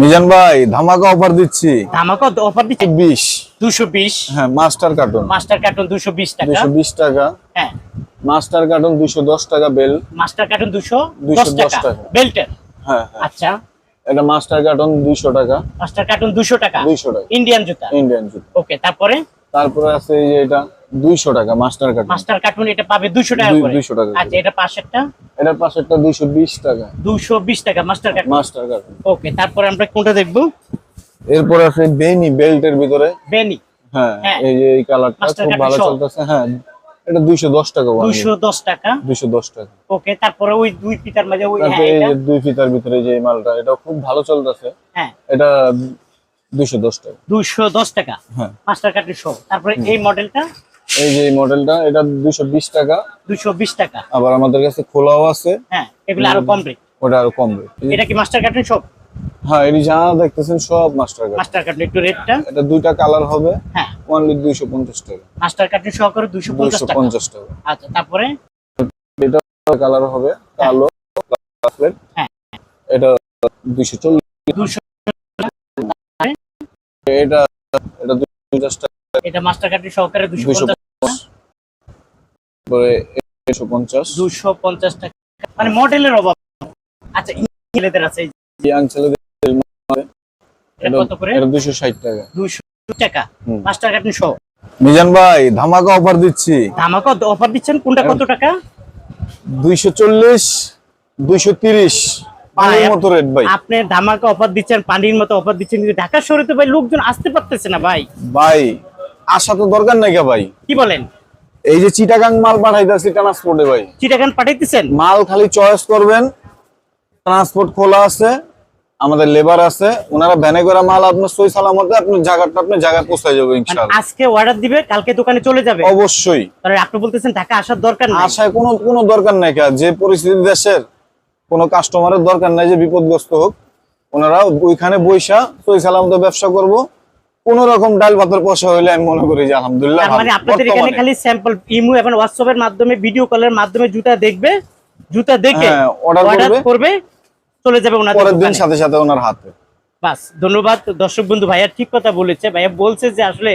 মিজান ভাই ধামাকা অফার দিচ্ছি। ধামাকা অফার দিচ্ছে? বিশ দুশো বিশ। হ্যাঁ মাস্টার কার্টুন মাস্টার কার্টুন দুশো বিশ টাকা। দুশো বিশ টাকা। হ্যাঁ। মাস্টার কার্টুন দুশো দশ টাকা বেল মাস্টার কার্টুন দুশো 210 দশ টাকা। বেল্টের হ্যাঁ হ্যাঁ। আচ্ছা। এটা মাস্টার কার্টুন দুইশো টাকা। মাস্টার কার্টুন দুশো টাকা। দুইশো টাকা। ইন্ডিয়ান জুতা। ইন্ডিয়ান জুতো। ওকে তারপরে? তারপরে আছে এই যে এটা। দুইশো টাকা মাস্টার কার্টুন। মাস্টার কার্টুন এটা পাবে দুশো টাকা দুই- করে। 200 টাকা। আচ্ছা এটা পাশেরটা? এটার পাশে একটা দুইশো বিশ টাকা। দুশো বিশ টাকা master carton? Master carton. Okay তারপরে আমরা কোনটা দেখব? এরপর আছে বেনি বেল্টের ভিতরে। বেনি? হ্যাঁ হ্যাঁ। এই যে এই কালারটা খুব ভালো চলতেছে। হ্যাঁ এটা দুইশো দশ টাকা দুশো দশ টাকা। দুইশো দশ টাকা। ওকে তারপরে ওই দুই পিতার মাঝে ওই হ্যাঁ দুই ফিতার ভিতরে যে মালটা এটা খুব ভালো চলতেছে। হ্যাঁ। এটা দুইশো দশ টাকা। দুশো দশ টাকা। হ্যাঁ। মাস্টার কার্টুন সহ তারপরে এই মডেলটা? এই যে মডেলটা এটা দুইশো বিশ টাকা। দুশো বিশ টাকা। আবার আমাদের কাছে খোলাও আছে। হ্যাঁ এগুলো আরও কম রেট ওটা আরও কম রেট এটা কি মাস্টার কার্টুন সব? হ্যাঁ এটি যা দেখতেছেন সব মাস্টার কার্ড মাস্টার কার্টুন একটু রেটটা এটা দুইটা কালার হবে। হ্যাঁ। অনলি দুইশো পঞ্চাশ টাকা। মাস্টার কার্টুন সহকারে দুশো পঞ্চাশ দুইশো টাকা পঞ্চাশ টাকা। আচ্ছা তারপরে? এটা কালার হবে কালো প্লেট হ্যাঁ। এটা দুইশো চল্লিশ। দুশো এটা এটা দুইশো পঞ্চাশ টাকা। এটা মাস্টার কার্টুন সহকারে দুশো দুইশো পঞ্চাশ তারপরে একশো পঞ্চাশ। দুশো পঞ্চাশ টাকা। মানে মডেলের অভাব। আচ্ছা ছেলেদের আছে ইয়াং ছেলেদের কত করে? এটা দুইশো ষাট টাকা। দুশো টাকা। কার্টুন সহ মিজান ভাই ধামাকা অফার দিচ্ছি। ধামাকা অফার দিচ্ছেন? কোনটা কত টাকা? দুইশো চল্লিশ দুইশো তিরিশ। পানির মতো রেট ভাই। আপনি ধামাকা অফার দিচ্ছেন পানির মতো অফার দিচ্ছেন কিন্তু ঢাকা শহরে তো ভাই লোকজন আসতে পারতেছে না ভাই। ভাই আসা তো দরকার নাই ভাই। কি বলেন? এই যে চিটাগাং মাল পাঠাইতেছি ট্রান্সপোর্টে ভাই। চিটাগান পাঠাইতেছেন? মাল খালি চয়েস করবেন ট্রান্সপোর্ট খোলা আছে আমাদের লেবার আছে ওনারা ভ্যানে করে মাল আপনার সই সালামতে আপনার জায়গাটা আপনার জায়গায় পৌঁছে যাবে মানে ইনশাআল্লাহ। আজকে অর্ডার দিবে কালকে দোকানে চলে যাবে? অবশ্যই। তাহলে আপনি বলতেছেন ঢাকা আসার দরকার নাই? আশায় কোনো কোনো দরকার নাই কা? যে পরিস্থিতি দেশের কোনো কাস্টমারের দরকার নাই যে বিপদগ্রস্ত হোক ওনারা ওইখানে বৈশা সই সালামতে ব্যবসা করব কোন রকম ডাল ভাতের পয়সা হইলে আমি মনে করি যে আলহামদুলিল্লাহ মানে আপনাদের এখানে খালি স্যাম্পল ইমো এবং হোয়াটসঅ্যাপের মাধ্যমে ভিডিও কলের মাধ্যমে জুতা দেখবে জুতা দেখে হ্যাঁ, অর্ডার করবে। করবে চলে যাবে ওনাদের পরের দিন সাথে সাথে ওনার হাতে। বাস ধন্যবাদ। দর্শক বন্ধু ভাইয়া ঠিক কথা বলেছে। ভাইয়া বলছে যে আসলে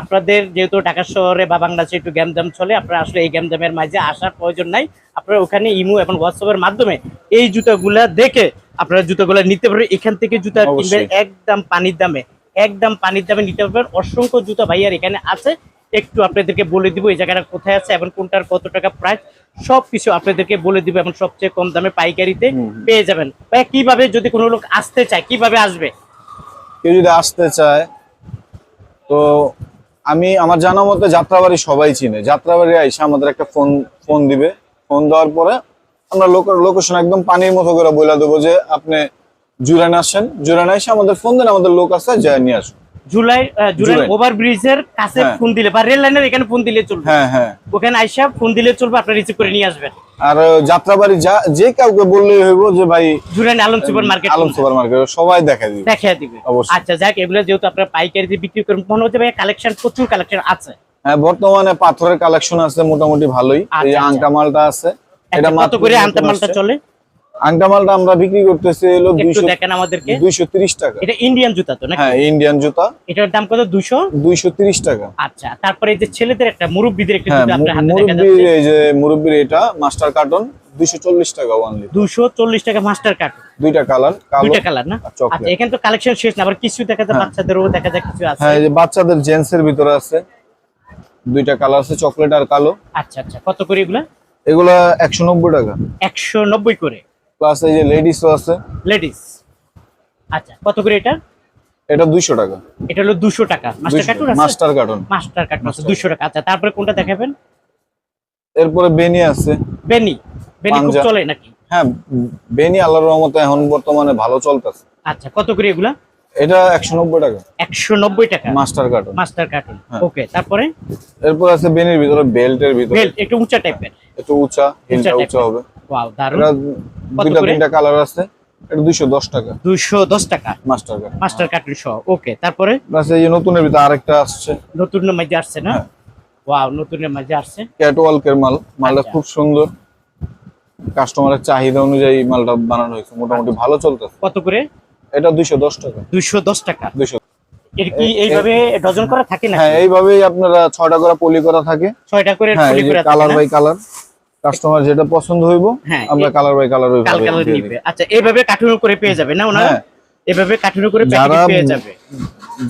আপনাদের যেহেতু ঢাকা শহরে বা বাংলাদেশে একটু গ্যামজাম চলে আপনারা আসলে এই গ্যামজামের মাঝে আসার প্রয়োজন নাই। আপনারা ওখানে ইমো এবং হোয়াটসঅ্যাপের মাধ্যমে এই জুতাগুলা দেখে আপনারা জুতাগুলা নিতে পারবেন। এখান থেকে জুতা কিনবেন একদম পানির দামে। একদম পানির দামে নিতে পারবেন। অসংখ্য জুতা ভাইয়ার এখানে আছে। একটু আপনাদেরকে বলে দিব এই জায়গাটা কোথায় আছে এবং কোনটার কত টাকা প্রাইস সব কিছু আপনাদেরকে বলে দিব এবং সবচেয়ে কম দামে পাইকারিতে। পেয়ে যাবেন। ভাইয়া কীভাবে যদি কোনো লোক আসতে চায় কীভাবে আসবে? কেউ যদি আসতে চায় তো আমি আমার জানা মতে যাত্রাবাড়ি সবাই চিনে। যাত্রাবাড়ি আইসা আমাদের একটা ফোন ফোন দিবে। ফোন দেওয়ার পরে আমরা লোকেশন একদম পানির মতো করে বলে দেবো যে আপনি জুরান আসেন জুরান এসে আমাদের ফোন দেন আমাদের লোক আছে যায় নিয়ে আসুন। জুলাই জুলাই জুলাই। ওভার ব্রিজের কাছে হ্যাঁ। ফোন দিলে বা রেল লাইনের এখানে ফোন দিলে চলবে। হ্যাঁ হ্যাঁ। ওখানে আইসা ফোন দিলে চলবে আপনি রিসিভ করে নিয়ে আসবেন। আর যাত্রাবাড়ি যা যে কাউকে বললেই হইব যে ভাই জুলাই Alam super market Alam super market সবাই দেখা দিবে। দেখিয়ে দিবে। আচ্ছা যাক এগুলো যেহেতু আপনার পাইকারি দিয়ে বিক্রি করেন মনে হচ্ছে ভাই কালেকশন প্রচুর কালেকশন আছে। হ্যাঁ বর্তমানে পাথরের কালেকশন আছে মোটামুটি ভালোই। এই আচ্ছা, আচ্ছা। আংটা মালটা আছে। এটা কত মাত্র করে আনতে মালটা চলে? আংটা মালটা আমরা বিক্রি করতেছি হলো একটু দুইশো দেখেন আমাদেরকে। দুইশো তিরিশ টাকা। এটা ইন্ডিয়ান জুতা তো নাকি? হ্যাঁ ইন্ডিয়ান জুতা। এটার দাম কত? দুশো দুইশো তিরিশ টাকা। আচ্ছা তারপরে এই যে ছেলেদের একটা মুরব্বীদের একটা হ্যাঁ জুতা আপনার হাতে দেখা যাচ্ছে। এই যে মুরব্বির এটা মাস্টার কার্টন দুইশো চল্লিশ টাকা ওয়ানলি দুশো চল্লিশ টাকা মাস্টার কার্ড দুইটা কালার কালো দুইটা কালার না? আচ্ছা এখানে তো কালেকশন শেষ না আবার কিছু দেখা যায় হ্যাঁ। বাচ্চাদেরও দেখা যায় কিছু আছে। হ্যাঁ এই যে বাচ্চাদের জেন্টস এর ভিতরে আছে। দুইটা কালার আছে চকলেট আর কালো। আচ্ছা আচ্ছা কত করে এগুলা? এগুলা একশো নব্বই টাকা। একশো নব্বই করে। প্লাস এই যে লেডিসও আছে। লেডিস আচ্ছা কত করে এটা? এটা দুইশো টাকা। এটা হলো 200 টাকা। মাস্টার কার্টুন আছে? মাস্টার কার্টন মাস্টার কার্টুন আছে 200 টাকা। আচ্ছা তারপরে কোনটা দেখাবেন? এরপরে বেনি আছে। বেনি বেনি খুব চলে নাকি? হ্যাঁ বেনি আল্লাহর রহমতে এখন বর্তমানে ভালো চলতেছে। আচ্ছা কত করে এগুলা? এটা একশো নব্বই টাকা। একশো নব্বই টাকা। মাস্টার কার্টন মাস্টার কার্টুন হ্যাঁ। ওকে তারপরে? এরপর আছে বেনির ভিতরে বেল্টের ভিতরে। বেল্ট একটু উঁচা টাইপের একটু উঁচা হিলটা উঁচা হবে। ওয়াও কত দুইটা তিনটা কালার আছে। এটা দুইশো দশ টাকা। দুশো দশ টাকা। মাস্টার কার্ড মাস্টার কার্টুন সহ। ওকে তারপরে? প্লাস এই নতুনের ভিতরে আরেকটা আসছে। নতুন মাঝে আসছে না? হ্যাঁ। ওয়াও নতুনের মাঝে আসছে। ক্যাটওয়ালকের মাল। মালটা আচ্ছা। খুব সুন্দর। কাস্টমারের চাহিদা অনুযায়ী মালটা বানানো হয়েছে। মোটামুটি ভালো চলতেছে। কত করে? এটা দুইশো দশ টাকা। দুইশো দশ টাকা। দুইশো এর কি এইভাবে ডজন করা থাকে না হ্যাঁ এইভাবেই আপনারা ছয়টা করে পলি করা থাকে। ছয়টা করে হ্যাঁ পলি করে কালার? বাই কালার কাস্টমার যেটা পছন্দ হইব হ্যাঁ, আমরা কালার বাই কালার কাল কালার নিবে। আচ্ছা এইভাবে কার্টুন করে পেয়ে যাবে না ওনারা? হ্যাঁ। এভাবে কার্টুন করে প্যাকেট পেয়ে যাবে?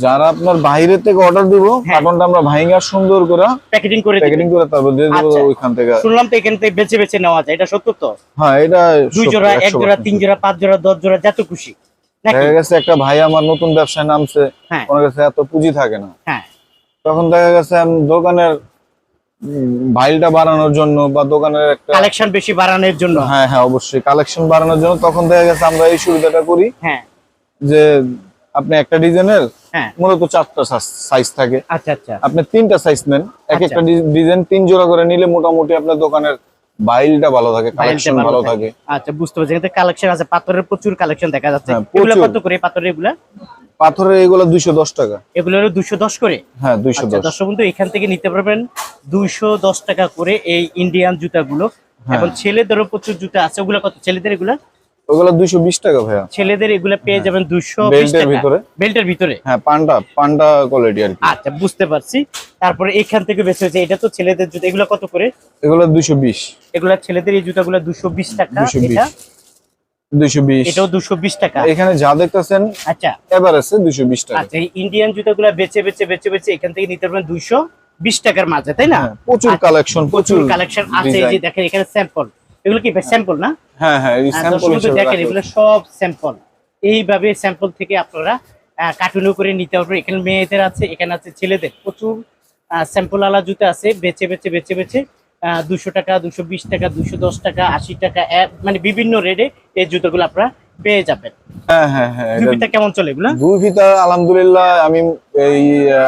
যারা আপনার বাইরে থেকে অর্ডার দিব। কার্টনটা আমরা ভাইঙ্গা সুন্দর করে প্যাকেটিং করে প্যাকেটিং করে তারপর দিয়ে দেবো আচ্ছা। ওইখান থেকে। শুনলাম তো এখান থেকে বেছে বেছে নেওয়া যায়। এটা সত্য তো? হ্যাঁ এটা দুই জোড়া এক জোড়া তিন জোড়া পাঁচ জোড়া দশ জোড়া যত খুশি। দেখা গেছে একটা ভাই আমার নতুন ব্যবসায় নামছে হ্যাঁ। ওনার কাছে এত পুঁজি থাকে না। হ্যাঁ। তখন দেখা গেছে আমি দোকানের ভাইলটা বাড়ানোর জন্য বা দোকানের একটা কালেকশন বেশি বাড়ানোর জন্য। হ্যাঁ হ্যাঁ অবশ্যই কালেকশন বাড়ানোর জন্য। তখন দেখা গেছে আমরা এই সুবিধাটা করি হ্যাঁ। যে আপনি একটা ডিজাইনের মূলত চারটা সাইজ থাকে। আচ্ছা আচ্ছা। আপনি তিনটা সাইজ নেন। এক আচ্ছা। একটা ডিজাইন তিন জোড়া করে নিলে মোটামুটি আপনার দোকানের বাইলটা ভালো থাকে কালেকশন ভালো থাকে। আচ্ছা বুঝতে পারছি। এখানে কালেকশন আছে পাথরের প্রচুর কালেকশন দেখা যাচ্ছে। হ্যাঁ, এগুলো কত করে পাথরের এগুলা? পাথরের এগুলো দুইশো দশ টাকা। এগুলো হলো দুশো দশ করে? হ্যাঁ দুইশো দশ। আচ্ছা দশ দর্শক বন্ধু এখান থেকে নিতে পারবেন দুইশো দশ টাকা করে এই ইন্ডিয়ান জুতাগুলো। হ্যাঁ। এখন ছেলেদেরও প্রচুর জুতা আছে। ওগুলো কত? ছেলেদের এগুলা? ওগুলো দুইশো বিশ টাকা ভাইয়া। ছেলেদের এগুলো পেয়ে যাবেন দুশো বেল্টের ভিতরে। বেল্টের ভিতরে? হ্যাঁ পান্ডা পান্ডা কোয়ালিটি আর কি। আচ্ছা বুঝতে পারছি। তারপরে এখান থেকে বেছে হয়েছে এটা তো ছেলেদের জুতা। এগুলো কত করে? এগুলো দুইশো বিশ। এগুলা ছেলেদের এই জুতাগুলো দুশো বিশ টাকা 220 এটা? দুইশো বিশ। এটাও দুশো বিশ টাকা। এখানে যা দেখতেছেন আচ্ছা। টাকা। আচ্ছা ইন্ডিয়ান জুতাগুলো বেচে বেচে বেচে বেচে এখান থেকে নিতে পারবেন দুইশো বিশ টাকার মাঝে তাই না? হ্যাঁ, প্রচুর আচ্ছা, কালেকশন প্রচুর প্রচুর কালেকশন আছে। এই যে দেখেন এখানে স্যাম্পল এগুলো কি স্যাম্পল না? হ্যাঁ হ্যাঁ এই স্যাম্পল হিসেবে দেখেন এগুলো সব স্যাম্পল এইভাবে স্যাম্পল থেকে আপনারা কার্টুনও করে নিতে পারবেন। এখানে মেয়েদের আছে এখানে আছে ছেলেদের। প্রচুর স্যাম্পল আলা জুতো আছে। বেচে বেচে বেচে বেচে দুশো টাকা দুশো বিশ টাকা দুশো দশ টাকা আশি টাকা মানে বিভিন্ন রেটে এই জুতোগুলো আপনারা পেয়ে যাবেন। হ্যাঁ হ্যাঁ হ্যাঁ কেমন চলে এগুলো? দুই ফিতা আলহামদুলিল্লাহ আমি এই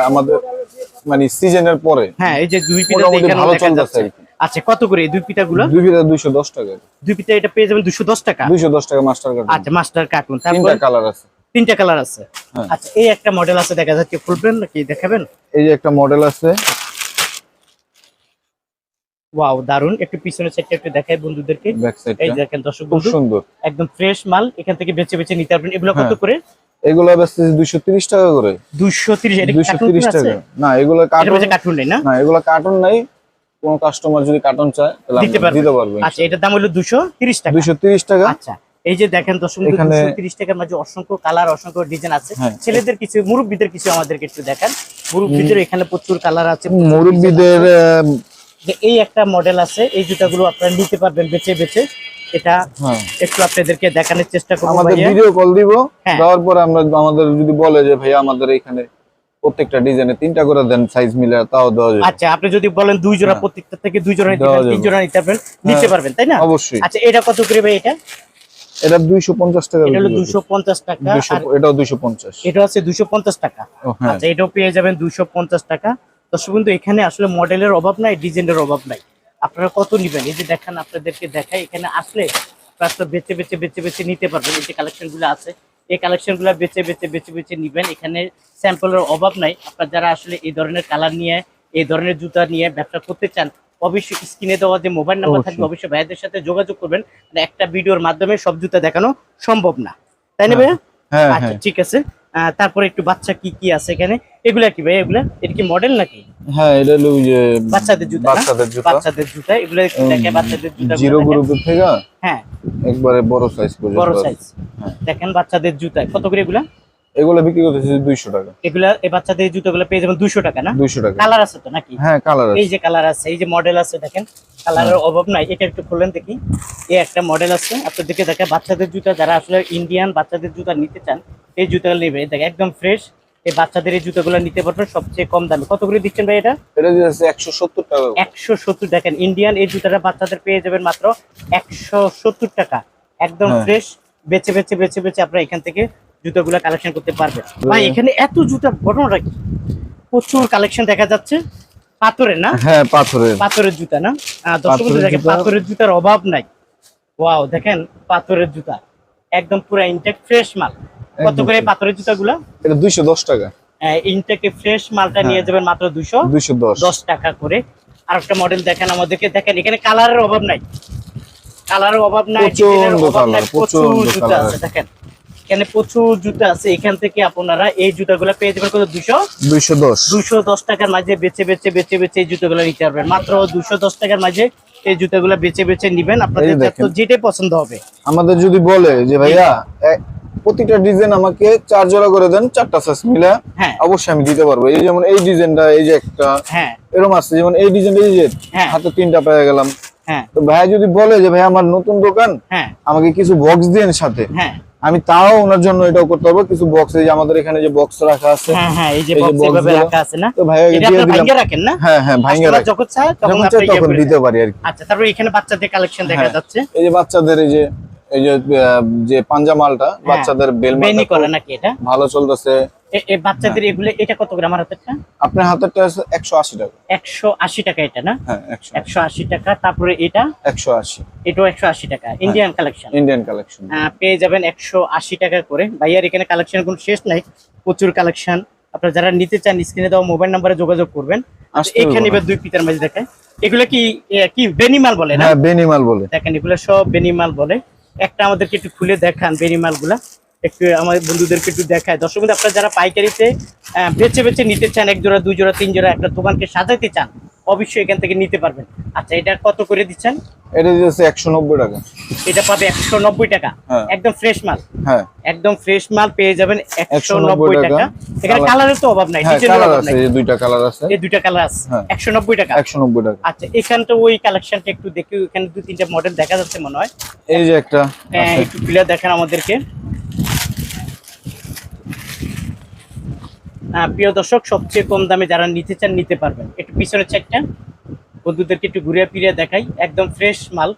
আমাদের মানে সিজনের পরে হ্যাঁ এই যে দুই পিতা ভালো চলতেছে। আচ্ছা কত করে দুই পিতা গুলো দুই দুইশো দশ টাকা। দুই পিতা এটা পেয়ে যাবেন দুশো দশ টাকা? দুইশো দশ টাকা মাস্টার কার্ড আচ্ছা মাস্টার কার্টুন। তারপর তিনটা কালার আছে। তিনটা কালার আছে। হ্যাঁ। আচ্ছা এই একটা মডেল আছে দেখা যাচ্ছে খুলবেন নাকি দেখাবেন? এই যে একটা মডেল আছে। ওয়াও দারুণ একটু পিছনের সাইডটা একটু দেখাই বন্ধুদেরকে। এই দেখেন দর্শক খুব বন্ধু সুন্দর। একদম ফ্রেশ মাল। এখান থেকে বেছে বেছে নিতে পারবেন। এগুলো কত হ্যাঁ। করে? এগুলো বেচতেছে দুইশো তিরিশ টাকা করে। দুশো তিরিশ এটা দুইশো কার্টুন তিরিশ আছে? টাকা। না এগুলো কার্টুন কার্টুন নেই না? না এগুলো কার্টুন নাই। কোন কাস্টমার যদি কার্টুন চায় তাহলে দিতে পারব। আচ্ছা এটার দাম হলো দুশো তিরিশ টাকা। দুইশো তিরিশ টাকা। আচ্ছা এই যে দেখেন দর্শক 230 টাকার মাঝে অসংখ্য কালার অসংখ্য ডিজাইন আছে। হ্যাঁ। ছেলেদের কিছু মুরব্বীদের কিছু আমাদেরকে একটু দেখান। মুরব্বীদের এখানে প্রচুর কালার আছে মুরব্বীদের এই একটা মডেল আছে এই জুতাগুলো আপনারা নিতে পারবেন বেছে বেছে। এটা হ্যাঁ। একটু আপনাদেরকে দেখানোর চেষ্টা করব আমাদের ভিডিও কল দিব হ্যাঁ। দেওয়ার পরে আমরা আমাদের যদি বলে যে ভাই আমাদের এখানে প্রত্যেকটা ডিজাইনে তিনটা করে দেন সাইজ মিলে তাও দেওয়া যাবে। আচ্ছা আপনি যদি বলেন দুই জোড়া হ্যাঁ। প্রত্যেকটা থেকে দুই জোড়া নিতে পারেন তিন জোড়া নিতে পারবেন নিতে হ্যাঁ। পারবেন তাই না? অবশ্যই। আচ্ছা এটা কত করে ভাই এটা? এটা দুইশো পঞ্চাশ টাকা এটা হলো বিক্রি দুশো পঞ্চাশ টাকা করতেছি। 200 আর এটাও দুইশো পঞ্চাশ। এটা হচ্ছে দুশো পঞ্চাশ টাকা। হ্যাঁ। আচ্ছা এটাও পেয়ে যাবেন দুশো পঞ্চাশ টাকা। দর্শক বন্ধু এখানে আসলে মডেলের অভাব নাই ডিজাইনের অভাব নাই। আপনারা কত নিবেন? এই যে দেখেন আপনাদেরকে দেখাই এখানে আসলে আপনারা বেছে বেছে বেছে বেছে নিতে পারবেন। এই যে কালেকশনগুলো আছে এই কালেকশনগুলা বেছে বেছে বেছে বেছে নিবেন। এখানে স্যাম্পলের অভাব নাই। আপনার যারা আসলে এই ধরনের কালার নিয়ে এই ধরনের জুতা নিয়ে ব্যবসা করতে চান অবশ্যই স্ক্রিনে দেওয়া যে মোবাইল নাম্বার থাকবে অবশ্যই। ভাইয়াদের সাথে যোগাযোগ করবেন। মানে একটা ভিডিওর মাধ্যমে সব জুতা দেখানো সম্ভব না। তাই না ভাইয়া? হ্যাঁ আচ্ছা হ্যাঁ। ঠিক আছে। তারপরে একটু বাচ্চা কি কি আছে এখানে? এগুলা কি ভাই? এগুলা? এটা কি মডেল নাকি? হ্যাঁ এটা হলো যে বাচ্চাদের জুতা বাচ্চাদের জুতা। বাচ্চাদের জুতা। এগুলা কি দেখে বাচ্চাদের জুতা জিরো গ্রুপের থেকে হ্যাঁ। একবারে বড় সাইজ পর্যন্ত বড় সাইজ হ্যাঁ। দেখেন বাচ্চাদের জুতা। কত করে এগুলা? এগুলো বিক্রি করতেছি দুইশো টাকা। এগুলা এই বাচ্চাদের জুতাগুলো পেয়ে যাবেন দুশো টাকা না? দুইশো টাকা। কালার আছে তো নাকি? হ্যাঁ কালার এই যে কালার আছে এই যে মডেল আছে দেখেন কালারের অভাব নাই এটা একটু খুললেন দেখি। এই একটা মডেল আছে আপনাদেরকে দেখে বাচ্চাদের জুতা যারা আসলে ইন্ডিয়ান বাচ্চাদের জুতা নিতে চান এই জুতাগুলো নেবে। দেখেন একদম ফ্রেশ এই বাচ্চাদের এই জুতাগুলো নিতে পারবেন সবচেয়ে কম দামে। কত করে দিচ্ছেন ভাই এটা? এটা একশো সত্তর টাকা একশো সত্তর দেখেন ইন্ডিয়ান এই জুতাটা বাচ্চাদের পেয়ে যাবেন মাত্র একশো সত্তর টাকা। একদম হ্যাঁ। ফ্রেশ বেছে বেছে বেছে বেছে আপনারা এখান থেকে জুতাগুলো কালেকশন করতে পারবে। ভাই এখানে এত জুতা ঘটনাটা কি? প্রচুর কালেকশন দেখা যাচ্ছে। পাথরের না? হ্যাঁ পাথরের। পাথরের জুতা না? দর্শক পাথরের দেখেন পাথরের জুতার অভাব নাই। ওয়াও দেখেন পাথরের জুতা। একদম পুরো ইনটেক ফ্রেশ মাল। কত করে পাথরের জুতাগুলা? এটা দুইশো দশ টাকা। ইনটেকে ফ্রেশ মালটা নিয়ে হ্যাঁ। যাবেন মাত্র দুশো দুইশো দশ। দশ টাকা করে। আর একটা মডেল দেখেন আমাদেরকে। দেখেন এখানে কালারের অভাব নাই। কালারের অভাব নাই প্রচুর জুতা আছে দেখেন। এখানে প্রচুর জুতা আছে এখান থেকে আপনারা এই জুতাগুলো পেয়ে যাবেন কত? দুশো? দুইশো দশ। দুশো দশ টাকার মাঝে বেচে বেচে বেচে বেচে এই জুতোগুলো নিতে পারবেন। মাত্র দুশো দশ টাকার মাঝে এই জুতোগুলো বেচে বেচে নিবেন। আপনাদের যেটাই পছন্দ হবে। আমাদের যদি বলে যে ভাইয়া প্রতিটা ডিজাইন আমাকে চার জোড়া করে দেন চারটা সাইজ মিলে হ্যাঁ। অবশ্যই আমি দিতে পারব। এই যেমন এই ডিজাইনটা এই যে একটা হ্যাঁ। এরকম আছে। যেমন এই ডিজাইনটা এই যে হ্যাঁ। হাতে তিনটা পেয়ে গেলাম। হ্যাঁ। তো ভাইয়া যদি বলে যে ভাই আমার নতুন দোকান হ্যাঁ। আমাকে কিছু বক্স দিন সাথে। হ্যাঁ। আমি তাও ওনার জন্য এটাও করতে পারব। কিছু বক্স এই যে আমাদের এখানে যে বক্স রাখা আছে হ্যাঁ হ্যাঁ এই যে বক্স এভাবে রাখা আছে না? তো ভাইয়া এটা দিয়ে ভাঙ্গে রাখেন না? হ্যাঁ হ্যাঁ ভাঙ্গে কাস্টমার যখন চায় তখন আপনি ইয়ে তখন দিতে পারি আর কি। আচ্ছা তারপরে এখানে বাচ্চাদের কালেকশন দেখা হ্যাঁ। যাচ্ছে। এই যে বাচ্চাদের এই যে এই যে যে পাঞ্জা মালটা বাচ্চাদের বেল বেনি মালটা নাকি এটা? ভালো চলতেছে। এ- এ বাচ্চাদের এগুলো এটা কত আমার হাতেরটা? আপনার হাতেরটা আছে একশো আশি টাকা। একশো আশি টাকা এটা না? হ্যাঁ একশো একশো আশি টাকা তারপরে এটা? একশো আশি। এটাও একশো আশি টাকা। ইন্ডিয়ান কালেকশন ইন্ডিয়ান কালেকশন পেয়ে যাবেন একশো আশি টাকা করে। ভাইয়ার এখানে কালেকশন কোনো শেষ নাই প্রচুর কালেকশন আপনারা যারা নিতে চান স্ক্রিনে দেওয়া মোবাইল নাম্বারে যোগাযোগ করবেন। আচ্ছা, এখানে এবার দুই পিতার মাঝে দেখায়। এগুলো কি কি বেনিমাল বলে না? হ্যাঁ বেনিমাল বলে। দেখেন এগুলো সব বেনিমাল বলে। একটা আমাদেরকে একটু খুলে দেখান বেরি গুলা একটু আমার বন্ধুদেরকে একটু দেখায়। দর্শক বন্ধু, আপনারা যারা পাইকারিতে বেছে বেছে নিতে চান এক জোড়া দুই জোড়া তিন জোড়া একটা দোকানকে সাজাইতে চান অবশ্যই এখান থেকে নিতে পারবেন। আচ্ছা এটা কত করে দিচ্ছেন? এটা দিয়েছে একশো নব্বই টাকা। এটা পাবে একশো নব্বই টাকা। হ্যাঁ। একদম ফ্রেশ মাল। হ্যাঁ। একদম ফ্রেশ মাল পেয়ে যাবেন একশো নব্বই টাকা। এখানে কালারের তো অভাব নাই হ্যাঁ কালার আছে এই দুইটা কালার আছে। এই দুইটা কালার আছে। হ্যাঁ। একশো নব্বই টাকা। একশো নব্বই টাকা। আচ্ছা এখানটা ওই কালেকশনটা একটু দেখি এখানে দু তিনটা মডেল দেখা যাচ্ছে মনে হয়। এই যে একটা হ্যাঁ, একটু ক্লিয়ার দেখেন আমাদেরকে। প্রিয় দর্শক, সবচেয়ে কম দামে যারা নিতে চান নিতে পারবেন। একটু পিছনের চারটা বন্ধুদেরকে একটু ঘুরিয়ে ফিরিয়ে দেখাই। একদম ফ্রেশ মাল।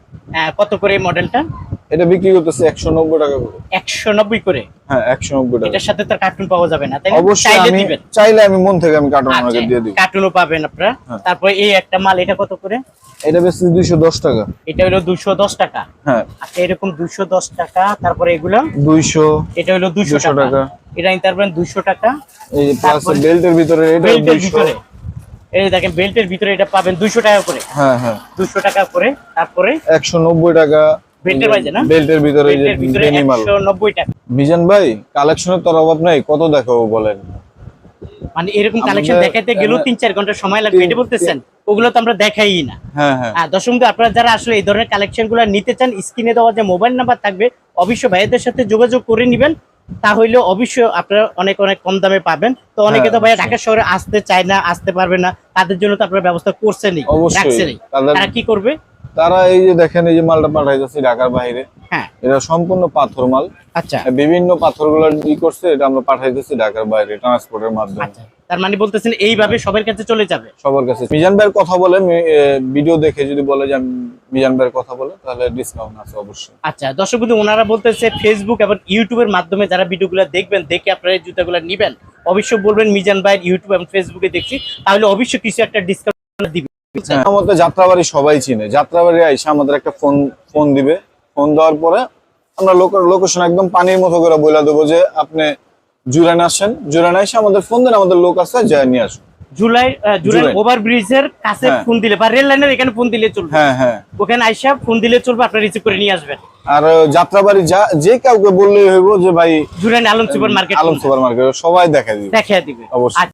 কত করে মডেলটা এটা বিক্রি করতেছে একশো নব্বই টাকা করে। একশো নব্বই করে? হ্যাঁ একশো নব্বই টাকা। এটার সাথে তার কার্টুন পাওয়া যাবে না তাই অবশ্যই আমি দিবেন। চাইলে আমি মন থেকে আমি কার্টুন আচ্ছা, ওনাকে দিয়ে দিব কার্টুনও পাবেন আপনারা। হ্যাঁ। তারপরে এই একটা মাল এটা কত করে? এটা বেশি দুইশো দশ টাকা। এটা হলো দুশো দশ টাকা। হ্যাঁ। আচ্ছা এরকম দুশো দশ টাকা তারপরে এগুলো? দুইশো এটা হলো দুশো 200 টাকা। এটা নিতে পারবেন দুশো টাকা। এই প্লাস বেল্টের ভিতরে এটা বেল্টের দুইশো। ভিতরে। এই দেখেন বেল্টের ভিতরে এটা পাবেন দুশো টাকা করে। হ্যাঁ হ্যাঁ। দুশো টাকা করে তারপরে একশো নব্বই টাকা। বেল্টের বাইজে না? বেল্টের ভিতরে এই যে বেল্টের ভিতরে বেনিমাল একশো নব্বই টাকা মিজান ভাই কালেকশনের তোর অভাব নাই কত দেখাবো বলেন? মানে এরকম কালেকশন দেখাইতে গেলেও তিন চার ঘণ্টা সময় লাগবে এটা বলতেছেন? ওগুলো তো আমরা দেখাই না। হ্যাঁ হ্যাঁ। আপনারা যারা আসলে এই ধরনের কালেকশনগুলো নিতে চান স্ক্রিনে দেওয়া যে মোবাইল নাম্বার থাকবে অবশ্যই ভাইয়াদের সাথে যোগাযোগ করে নিবেন। তাহলে অবশ্যই আপনারা অনেক অনেক কম দামে পাবেন। তো অনেকে তো হ্যাঁ, ভাইয়া। ঢাকা শহরে আসতে চায় না আসতে পারবে না তাদের জন্য তো আপনারা ব্যবস্থা করছেনই। রাখছেনই। তারা কি করবে? তারা এই যে দেখেন এই যে মালটা পাঠাইতেছি ঢাকার বাইরে। হ্যাঁ। এটা সম্পূর্ণ পাথর মাল। আচ্ছা। বিভিন্ন পাথরগুলো ই করছে এটা আমরা পাঠাইতেছি ঢাকার বাইরে ট্রান্সপোর্টের মাধ্যমে। আচ্ছা। তার মানে বলতেছেন এইভাবে সবার কাছে চলে যাবে? সবার কাছে। মিজান ভাইয়ের কথা বলে ভিডিও দেখে যদি বলে যে আমি মিজান ভাইয়ের কথা বলে তাহলে ডিসকাউন্ট আছে অবশ্যই। আচ্ছা দর্শক বন্ধু ওনারা বলতেছে ফেসবুক এবং ইউটিউবের মাধ্যমে যারা ভিডিওগুলো দেখবেন দেখে আপনারা এই জুতাগুলো নিবেন। অবশ্যই বলবেন মিজান ভাই ইউটিউব এবং ফেসবুকে দেখছি। তাহলে অবশ্যই কিছু একটা ডিসকাউন্ট দিবে। হ্যাঁ, মতে যাত্রাবাড়ি সবাই চিনে। যাত্রাবাড়ি আইসা আমাদের একটা ফোন ফোন দিবে। ফোন দেওয়ার পরে আমরা লোকেশন একদম পানির মতো করে বলে দেবো যে আপনি জুরান আসেন। জুরান এসে আমাদের ফোন দেন আমাদের লোক আছে যা নিয়ে আসুন। জুলাই জুলাই জুলাই। কাছে হ্যাঁ। ফোন দিলে বা রেল লাইনের এখানে ফোন দিলে চলবে। হ্যাঁ হ্যাঁ। ওখানে আইসা ফোন দিলে চলবে রিসিভ করে নিয়ে আসবেন। আর যাত্রাবাড়ি যা যে কাউকে বললেই হইব যে ভাই জুলাই Alam super market. Alam super market সবাই দেখা দিবে। দেখিয়ে দিবে। অবশ্যই।